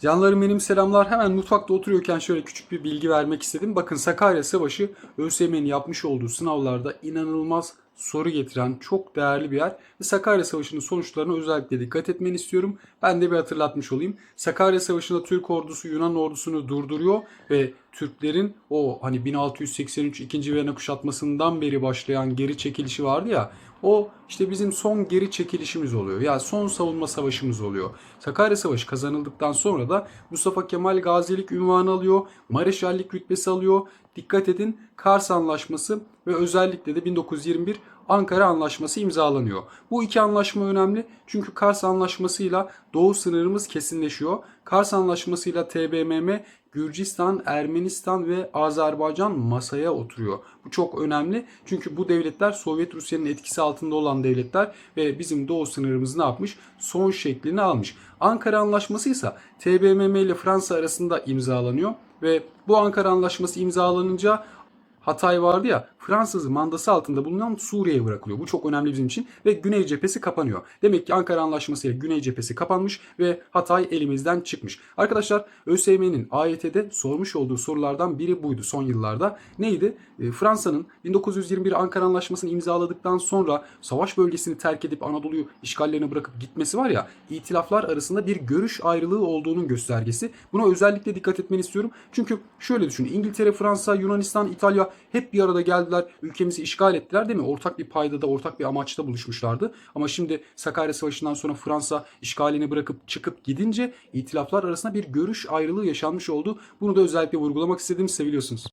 Canlarım benim selamlar. Hemen mutfakta oturuyorken şöyle küçük bir bilgi vermek istedim. Bakın Sakarya Savaşı ÖSYM'nin yapmış olduğu sınavlarda inanılmaz soru getiren çok değerli bir yer. Ve Sakarya Savaşı'nın sonuçlarına özellikle dikkat etmeni istiyorum. Ben de bir hatırlatmış olayım. Sakarya Savaşı'nda Türk ordusu Yunan ordusunu durduruyor ve Türklerin o hani 1683 2. Viyana kuşatmasından beri başlayan geri çekilişi vardı ya o işte bizim son geri çekilişimiz oluyor. Yani son savunma savaşımız oluyor. Sakarya Savaşı kazanıldıktan sonra da Mustafa Kemal gazilik ünvanı alıyor. Mareşallik rütbesi alıyor. Dikkat edin Kars Anlaşması ve özellikle de 1921 Ankara Anlaşması imzalanıyor. Bu iki anlaşma önemli çünkü Kars Anlaşması'yla Doğu sınırımız kesinleşiyor. Kars Anlaşması'yla TBMM Gürcistan, Ermenistan ve Azerbaycan masaya oturuyor. Bu çok önemli çünkü bu devletler Sovyet Rusya'nın etkisi altında olan devletler ve bizim doğu sınırımız ne yapmış? Son şeklini almış. Ankara Anlaşması ise TBMM ile Fransa arasında imzalanıyor ve bu Ankara Anlaşması imzalanınca Hatay vardı ya Fransız mandası altında bulunan Suriye'ye bırakılıyor. Bu çok önemli bizim için ve Güney cephesi kapanıyor. Demek ki Ankara Anlaşması ile Güney cephesi kapanmış ve Hatay elimizden çıkmış. Arkadaşlar ÖSYM'nin AYT'de sormuş olduğu sorulardan biri buydu son yıllarda. Neydi? E, Fransa'nın 1921 Ankara Anlaşması'nı imzaladıktan sonra savaş bölgesini terk edip Anadolu'yu işgallerine bırakıp gitmesi var ya itilaflar arasında bir görüş ayrılığı olduğunun göstergesi. Buna özellikle dikkat etmeni istiyorum. Çünkü şöyle düşün. İngiltere, Fransa, Yunanistan, İtalya hep bir arada geldiler. Ülkemizi işgal ettiler değil mi? Ortak bir paydada, ortak bir amaçta buluşmuşlardı. Ama şimdi Sakarya Savaşı'ndan sonra Fransa işgalini bırakıp çıkıp gidince itilaflar arasında bir görüş ayrılığı yaşanmış oldu. Bunu da özellikle vurgulamak istedim. Seviliyorsunuz.